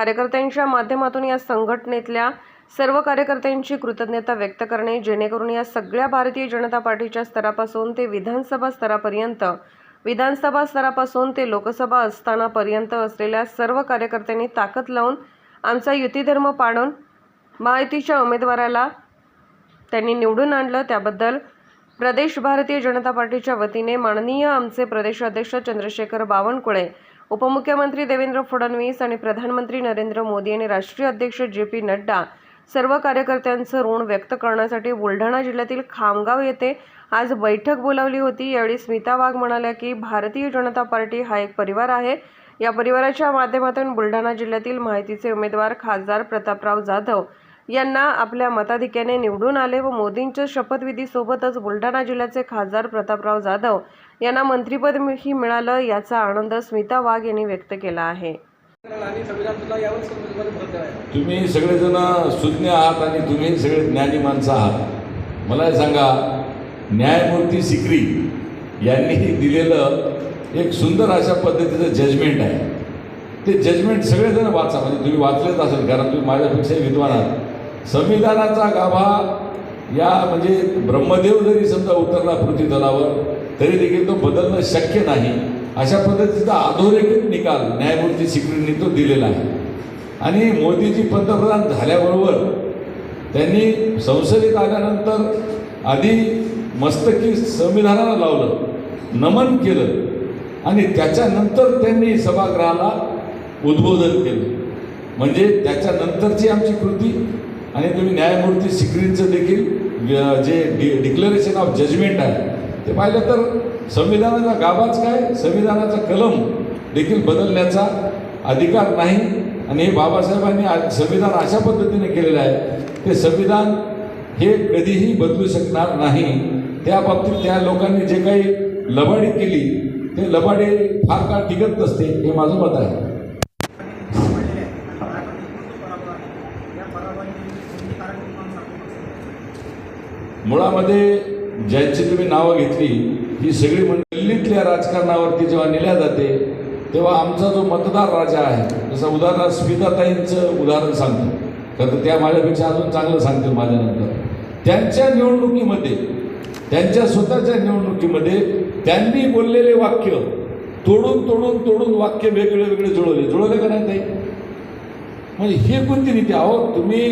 कार्यकर्त्यांच्या माध्यमातून या संघटनेतल्या सर्व कार्यकर्त्यांची कृतज्ञता व्यक्त करणे जेणेकरून या सगळ्या भारतीय जनता पार्टीच्या स्तरापासून ते विधानसभा स्तरापर्यंत विधानसभा स्तरापासून ते लोकसभा असतानापर्यंत असलेल्या सर्व कार्यकर्त्यांनी ताकद लावून आमचा युतीधर्म पाडून महायुतीच्या उमेदवाराला त्यांनी निवडून आणलं. त्याबद्दल प्रदेश भारतीय जनता पार्टीच्या वतीने माननीय आमचे प्रदेशाध्यक्ष चंद्रशेखर बावनकुळे उपमुख्यमंत्री देवेंद्र फडणवीस आणि प्रधानमंत्री नरेंद्र मोदी आणि राष्ट्रीय अध्यक्ष जे पी नड्डा सर्व कार्यकर्त्यांचं ऋण व्यक्त करण्यासाठी बुलढाणा जिल्ह्यातील खामगाव येथे आज बैठक बोलावली होती. यावेळी स्मिता वाघ म्हणाल्या की भारतीय जनता पार्टी हा एक परिवार आहे. या परिवाराच्या माध्यमातून बुलढाणा जिल्ह्यातील माहितीचे उमेदवार खासदार प्रतापराव जाधव यांना आपल्या मताधिक्याने निवडून आले व मोदींच्या शपथविधीसोबतच बुलढाणा जिल्ह्याचे खासदार प्रतापराव जाधव यांना मंत्रिपदही मिळालं याचा आनंद स्मिता वाघ यांनी व्यक्त केला आहे. तुम्ही सगळेजण सुज्ञ आहात आणि तुम्ही सगळे ज्ञानी माणसं आहात. मला हे सांगा न्यायमूर्ती सिक्री यांनी दिलेलं एक सुंदर अशा पद्धतीचं जजमेंट आहे. ते जजमेंट सगळेजण वाचा म्हणजे तुम्ही वाचलेच असेल कारण तुम्ही माझ्यापेक्षाही विद्वान आहात. संविधानाचा गाभा या म्हणजे ब्रह्मदेव जरी समजा उतरला पृथ्वी तलावर तरी देखील तो बदलणं शक्य नाही. अशा पद्धतीचा अधोरेखित निकाल न्यायमूर्ती सिक्रींनी तो दिलेला आहे. आणि मोदीजी पंतप्रधान झाल्याबरोबर त्यांनी संसदेत आल्यानंतर आधी मस्तकी संविधानाला लावलं नमन केलं आणि त्याच्यानंतर त्यांनी सभागृहाला उद्बोधन केलं. म्हणजे त्याच्यानंतरची आमची कृती आणि तुम्ही न्यायमूर्ती सिक्रींचं देखील जे डि डिक्लरेशन ऑफ जजमेंट आहे ते पाहिलं तर संविधानाचा गाभाच काय? संविधानाचा कलम देखील बदलण्याचा अधिकार नाही. आणि हे बाबासाहेबांनी आज संविधान अशा पद्धतीने केलेलं आहे ते संविधान हे कधीही बदलू शकणार नाही. त्या बाबतीत त्या लोकांनी जे काही लबाडी केली ते लबाडी फार काळ टिकत नसते हे माझं मत आहे. मुळामध्ये ज्यांची तुम्ही नावं घेतली ही सगळी मंडळीतल्या राजकारणावरती जेव्हा नेल्या जाते तेव्हा आमचा जो मतदार राजा आहे जसं उदाहरणार्थ स्मिताताईंचं उदाहरण सांगतो. तर त्या माझ्यापेक्षा अजून चांगलं सांगतील माझ्यानंतर. त्यांच्या निवडणुकीमध्ये त्यांच्या स्वतःच्या निवडणुकीमध्ये त्यांनी बोललेले वाक्य तोडून तोडून तोडून वाक्य वेगळे वेगळे जुळवले. जुळवले का नाही ताई? म्हणजे हे कोणती नीती? अहो तुम्ही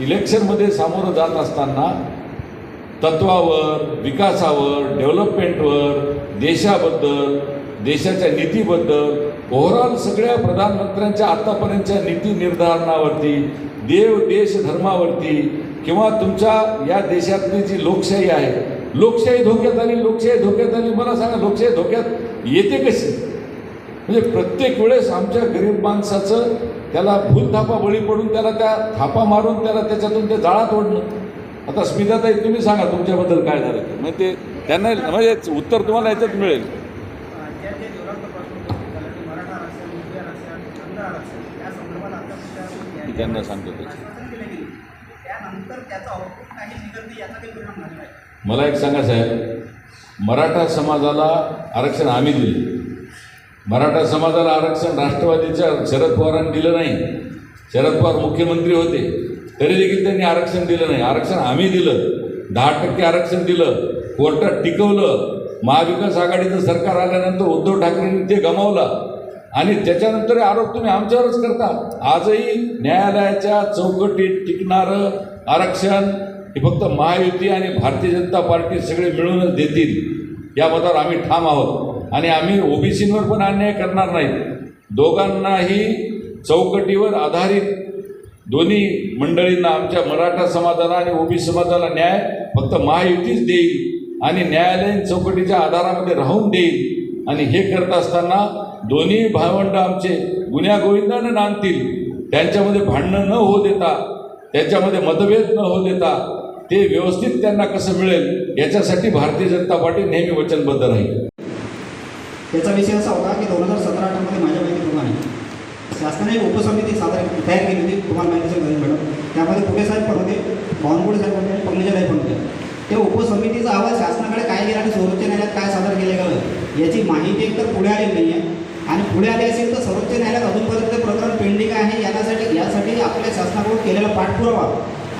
इलेक्शनमध्ये सामोरं जात असताना तत्वावर विकासावर डेव्हलपमेंटवर देशाबद्दल देशाच्या नीतीबद्दल ओव्हरऑल सगळ्या प्रधानमंत्र्यांच्या आत्तापर्यंतच्या नीती निर्धारणावरती देव देश धर्मावरती किंवा तुमच्या या देशातली जी लोकशाही आहे लोकशाही धोक्यात आली लोकशाही धोक्यात आली मला सांगा लोकशाही धोक्यात येते कशी? म्हणजे प्रत्येक वेळेस आमच्या गरीब माणसाचं त्याला फुलथापा बळी पडून त्याला त्या थापा मारून त्याला त्याच्यातून ते जाळात ओढणं आता स्मिताताई तुम्ही सांगा तुमच्याबद्दल काय झालं ते? म्हणजे ते त्यांना म्हणजे उत्तर तुम्हाला याच्यात मिळेल. मी त्यांना सांगतो त्याचा. मला एक सांगा साहेब. मराठा समाजाला आरक्षण आम्ही दिले. मराठा समाजाला आरक्षण राष्ट्रवादीच्या शरद पवारांनी दिलं नाही. शरद पवार मुख्यमंत्री होते. तरी देखील त्यांनी आरक्षण दिलं नाही. आरक्षण आम्ही दिलं. दहा टक्के आरक्षण दिलं. कोर्टात टिकवलं. महाविकास आघाडीचं सरकार आल्यानंतर उद्धव ठाकरेंनी ते गमावलं. आणि त्याच्यानंतर हे आरोप तुम्ही आमच्यावरच करता. आजही न्यायालयाच्या चौकटीत टिकणारं आरक्षण हे फक्त महायुती आणि भारतीय जनता पार्टी सगळे मिळूनच देतील. या मतावर आम्ही ठाम आहोत. आणि आम्ही ओबीसींवर पण अन्याय करणार नाही. दोघांनाही चौकटीवर आधारित दोन्ही मंडळींना आमच्या मराठा समाजाला आणि ओबी समाजाला न्याय फक्त महायुतीच देईल आणि न्यायालयीन चौकटीच्या आधारामध्ये राहून देईल. आणि हे करत असताना दोन्ही भावंड आमचे गुन्ह्यागोविंदानं नांदतील. त्यांच्यामध्ये भांडणं न होऊ देता त्यांच्यामध्ये मतभेद न होऊ देता ते व्यवस्थित त्यांना कसं मिळेल याच्यासाठी भारतीय जनता पार्टी नेहमी वचनबद्ध राहील. त्याचा विषय असा होता की दोन हजार सतरा अठरामध्ये माझ्या शासनाने एक उपसमिती सादर तयार केली होती तुम्हाला माहिती असेल गणेश मॅडम. त्यामध्ये पुणे साहेब पण होते बावनकुळे साहेब होते आणि साहेब पण होते. त्या उपसमितीचा अहवाल शासनाकडे काय गेला आणि सर्वोच्च न्यायालयात काय सादर केलं गेलं? याची माहिती एकतर पुढे आलेली नाही आहे आणि पुढे आली असेल तर सर्वोच्च न्यायालयात अजूनपर्यंत प्रकरण पेंडिंग आहे यासाठी यासाठीही आपल्या शासनाकडून केलेला पाठपुरावा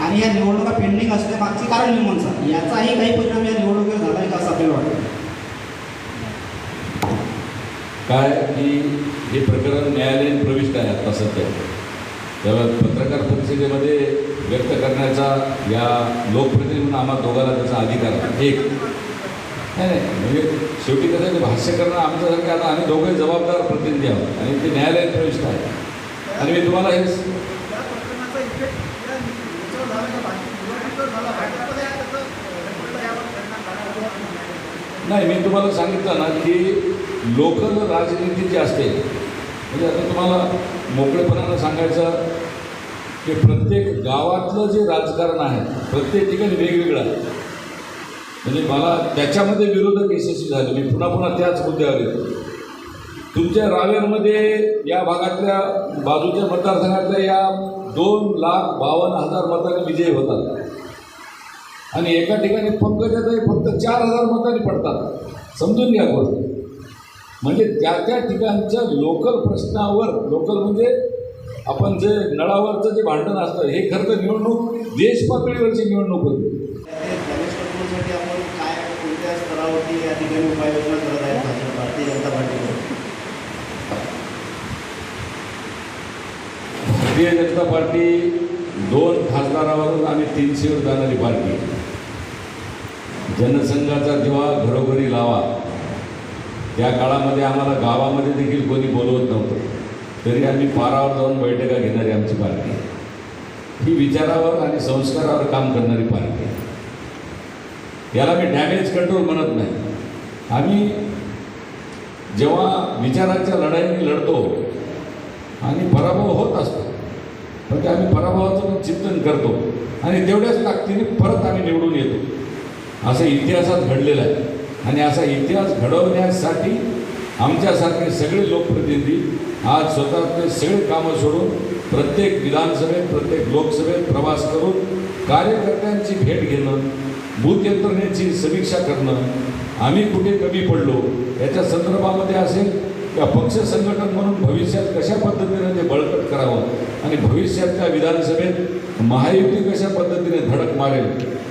आणि या निवडणुका पेंडिंग असण्यामागची कारण मीमांसा याचाही काही परिणाम या निवडणुकीवर झाला आहे का असं आपल्याला वाटतं? काय की हे प्रकरण न्यायालयीन प्रविष्ट आहे आता सध्या. त्यामुळे पत्रकार परिषदेमध्ये व्यक्त करण्याचा या लोकप्रतिनिधी म्हणून आम्हा दोघांना त्याचा अधिकार आहे. एक. नाही नाही म्हणजे शेवटी कसं आहे ते भाष्य करणं आमच्यासारखे आता आम्ही दोघंही जबाबदार प्रतिनिधी आहोत आणि ते न्यायालयीन प्रविष्ट आहे. आणि मी तुम्हाला हे नाही मी तुम्हाला सांगितलं ना की लोकल राजनीती जी असते म्हणजे आता तुम्हाला मोकळेपणानं सांगायचं की प्रत्येक गावातलं जे राजकारण आहे प्रत्येक ठिकाणी वेगवेगळं आहे. म्हणजे मला त्याच्यामध्ये विरोधक यशस्वी झाले मी पुन्हा पुन्हा त्याच मुद्द्यावर येतो. तुमच्या रावेरमध्ये या भागातल्या बाजूच्या मतदारसंघातल्या या दोन लाख बावन्न हजार मतांनी विजयी होतात. आणि एका ठिकाणी पंकजाताई फक्त चार हजार मतांनी पडतात. समजून घ्या गोष्ट. म्हणजे त्या त्या ठिकाणच्या लोकल प्रश्नावर लोकल म्हणजे आपण जे नळावरचं जे भांडण असतं हे खरं तर निवडणूक देश पातळीवरची निवडणूक होती. गणेश कंट्रोलसाठी आपण काय कोणत्या स्तरावरती या ठिकाणी उपाययोजना करत आहेत भाजप भारतीय जनता पार्टीकडून? भारतीय जनता पार्टी दोन खासदारावरून आम्ही तीनशेवर जाणारी पार्टी. जनसंघाचा जेव्हा घरोघरी लावा. त्या काळामध्ये आम्हाला गावामध्ये देखील कोणी बोलवत नव्हतं. तरी आम्ही पारावर जाऊन बैठका घेणारी आमची पार्टी ही विचारावर आणि संस्कारावर काम करणारी पार्टी आहे. याला मी डॅमेज कंट्रोल म्हणत नाही. आम्ही जेव्हा विचारांच्या लढाईने लढतो आणि पराभव होत असतो पण ते आम्ही पराभवाचं पण चिंतन करतो आणि तेवढ्याच ताकदीने परत आम्ही निवडून येतो. असं इतिहासात घडलेलं आहे. आणि असा इतिहास घडवण्यासाठी आमच्यासारखे सगळे लोकप्रतिनिधी आज स्वतःचे सगळे कामं सोडून प्रत्येक विधानसभेत प्रत्येक लोकसभेत प्रवास करून कार्यकर्त्यांची भेट घेणं बूथ यंत्रणेची समीक्षा करणं आम्ही कुठे कमी पडलो याच्या संदर्भामध्ये असेल किंवा पक्ष संघटन म्हणून भविष्यात कशा पद्धतीने ते बळकट करावं आणि भविष्यातल्या विधानसभेत महायुती कशा पद्धतीने धडक मारेल?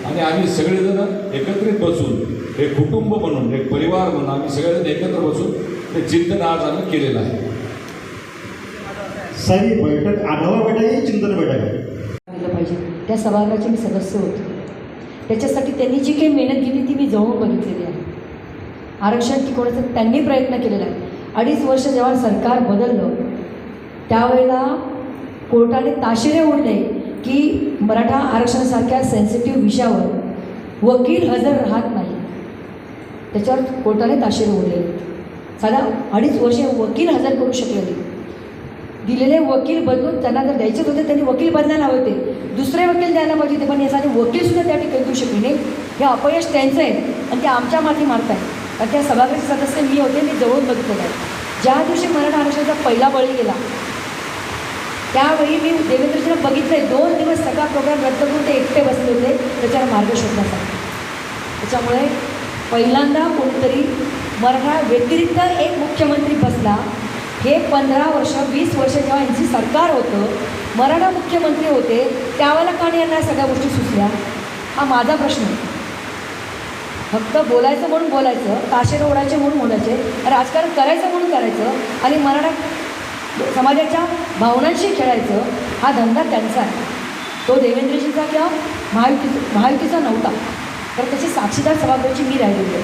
आणि आम्ही सगळेजण एकत्रित बसून एक कुटुंब म्हणून एक परिवार म्हणून आम्ही सगळेजण एकत्र बसून ते चिंतन आज आम्ही केलेलं आहे. ही बैठक आढावा बैठक ही चिंतन बैठक आहे? पाहिजे. त्या सभागृहाचे मी सदस्य होते. त्याच्यासाठी त्यांनी जी काही मेहनत केली ती मी जवळ बघितलेली आहे. आरक्षण टिकवण्याचा त्यांनी प्रयत्न केलेला आहे. अडीच वर्ष जेव्हा सरकार बदललं त्यावेळेला कोर्टाने ताशेरे ओढले की मराठा आरक्षणासारख्या सेन्सिटिव्ह विषयावर वकील हजर राहत नाही. त्याच्यावर कोर्टाने ताशेरे ओढले. साधा अडीच वर्षे वकील हजर करू शकले नाही. दिलेले वकील बदलून त्यांना जर द्यायचेच होते त्यांनी वकील बदलायला हवे होते. दुसरे वकील द्यायला पाहिजे होते पण यासाठी वकीलसुद्धा त्या ठिकाणी देऊ शकले नाही. हे अपयश त्यांचं आहे आणि ते आमच्या माथी मारत आहे कारण त्या सभागृह सदस्य मी होते मी जवळून बघितलेलं आहे. ज्या दिवशी मराठा आरक्षणाचा पहिला बळी गेला त्यावेळी मी देवेंद्रजीला बघितले दोन दिवस सगळा प्रोग्राम रद्द करून ते एकटे बसले होते त्याच्यावर मार्ग शोधण्याचा. त्याच्यामुळे पहिल्यांदा कोणतरी मराठा व्यतिरिक्त एक मुख्यमंत्री बसला. हे पंधरा वर्ष वीस वर्ष जेव्हा यांची सरकार होतं मराठा मुख्यमंत्री होते त्यावेळेला का नाही यांना सगळ्या गोष्टी सुचल्या. हा माझा प्रश्न आहे. फक्त बोलायचं म्हणून बोलायचं ताशेर ओढायचे म्हणून बोलायचे राजकारण करायचं म्हणून करायचं आणि मराठा समाजाच्या भावनांशी खेळायचं हा धंदा त्यांचा आहे. तो देवेंद्रजीचा किंवा महायुती महायुतीचा नव्हता. तर त्याची साक्षीदार सभागृहाची मी राहिलेली आहे.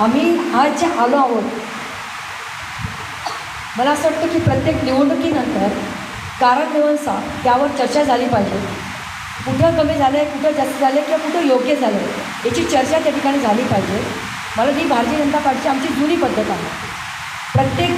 आम्ही आज जे आलो आहोत मला असं वाटतं की प्रत्येक निवडणुकीनंतर कारणमीमांसा त्यावर चर्चा झाली पाहिजे. कुठं कमी झालं आहे कुठं जास्त झालं आहे किंवा कुठं योग्य झालं आहे याची चर्चा त्या ठिकाणी झाली पाहिजे. मला ती भारतीय जनता पार्टीची आमची जुनी पद्धत आहे. प्रत्येक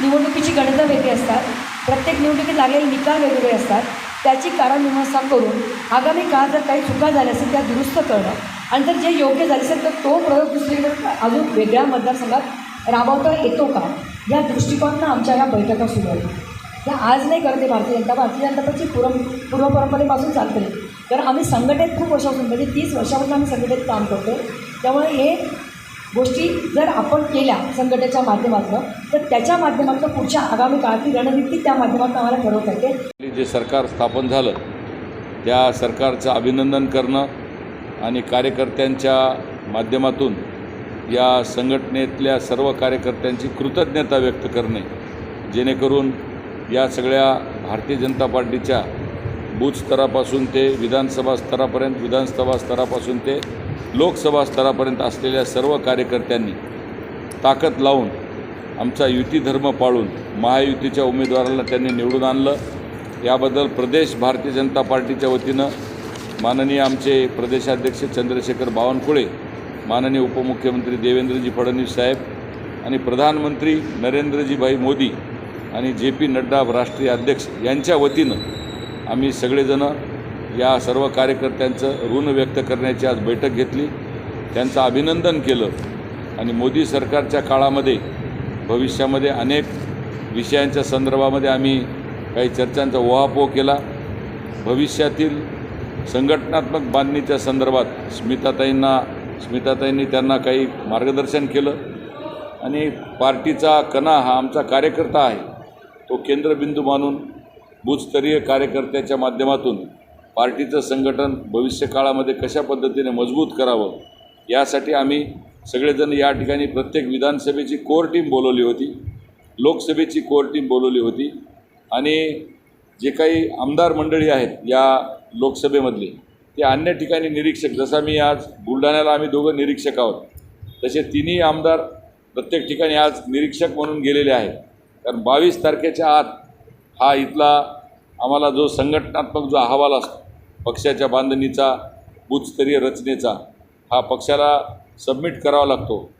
निवडणुकीची गणितं वेगळी असतात. प्रत्येक निवडणुकीत लागलेले निकाल वेगवेगळे असतात. त्याची कारणमीमांसा करून आगामी काळात जर काही चुका झाल्या असेल त्या दुरुस्त करणं आणि जर जे योग्य झाले असेल तर तो प्रयोग दुसरीकडे अजून वेगळ्या मतदारसंघात राबवता येतो का? या दृष्टिकोनानं आमच्या या बैठका सुरू आहेत. या आज नाही करते भारतीय जनता भारतीय जनता पक्षी पूर्व पूर्वपरंपरेपासून चालते. तर आम्ही संघटनेत खूप वर्षापासून म्हणजे तीस वर्षापासून आम्ही संघटनेत काम करतो त्यामुळे हे गोष्टी जर आपण केल्या संघटनेच्या माध्यमातून तर त्याच्या माध्यमातून पुढच्या आगामी काळातली रणनीती त्या माध्यमातून आम्हाला ठरवता येते. जे सरकार स्थापन झालं त्या सरकारचं अभिनंदन करणं आणि कार्यकर्त्यांच्या माध्यमातून या संघटनेतल्या सर्व कार्यकर्त्यांची कृतज्ञता व्यक्त करणे जेणेकरून या सगळ्या भारतीय जनता पार्टीच्या बूथ स्तरापासून ते विधानसभा स्तरापर्यंत विधानसभा स्तरापासून ते लोकसभा स्तरापर्यंत असलेल्या सर्व कार्यकर्त्यांनी ताकद लावून आमचा युती धर्म पाळून महायुतीच्या उमेदवाराला त्यांनी निवडून आणलं. याबद्दल प्रदेश भारतीय जनता पार्टीच्या वतीनं माननीय आमचे प्रदेशाध्यक्ष चंद्रशेखर बावनकुळे माननीय उपमुख्यमंत्री देवेंद्रजी फडणवीस साहेब आणि प्रधानमंत्री नरेंद्रजीभाई मोदी आणि जे पी नड्डा राष्ट्रीय अध्यक्ष यांच्या वतीनं आम्ही सगळेजणं या सर्व कार्यकर्त्यांचं ऋण व्यक्त करण्याची आज बैठक घेतली. त्यांचं अभिनंदन केलं. आणि मोदी सरकारच्या काळामध्ये भविष्यामध्ये अनेक विषयांच्या संदर्भामध्ये आम्ही काही चर्चांचा ओहापोह केला. भविष्यातील संघटनात्मक बांधणीच्या संदर्भात स्मिताताईंना स्मिताताईंनी त्यांना काही मार्गदर्शन केलं. आणि पार्टीचा कणा हा आमचा कार्यकर्ता आहे. तो केंद्रबिंदू मानून बूथस्तरीय कार्यकर्त्याच्या माध्यमातून पार्टीचं संघटन भविष्यकाळामध्ये कशा पद्धतीने मजबूत करावं यासाठी आम्ही सगळेजण या ठिकाणी प्रत्येक विधानसभेची कोर टीम बोलवली होती लोकसभेची कोर टीम बोलवली होती आणि जे काही आमदार मंडळी आहेत या लोकसभेमधले ते अन्य ठिकाणी निरीक्षक जसा मी आज बुलढाण्याला आम्ही दोघं निरीक्षक आहोत तसे तिन्ही आमदार प्रत्येक ठिकाणी आज निरीक्षक म्हणून गेलेले आहेत. कारण बावीस तारखेच्या आत हा इथला आम्हाला जो संघटनात्मक जो अहवाल असतो पक्षाच्या बांधणीचा बूथस्तरीय रचनेचा हा पक्षाला सबमिट करावा लागतो.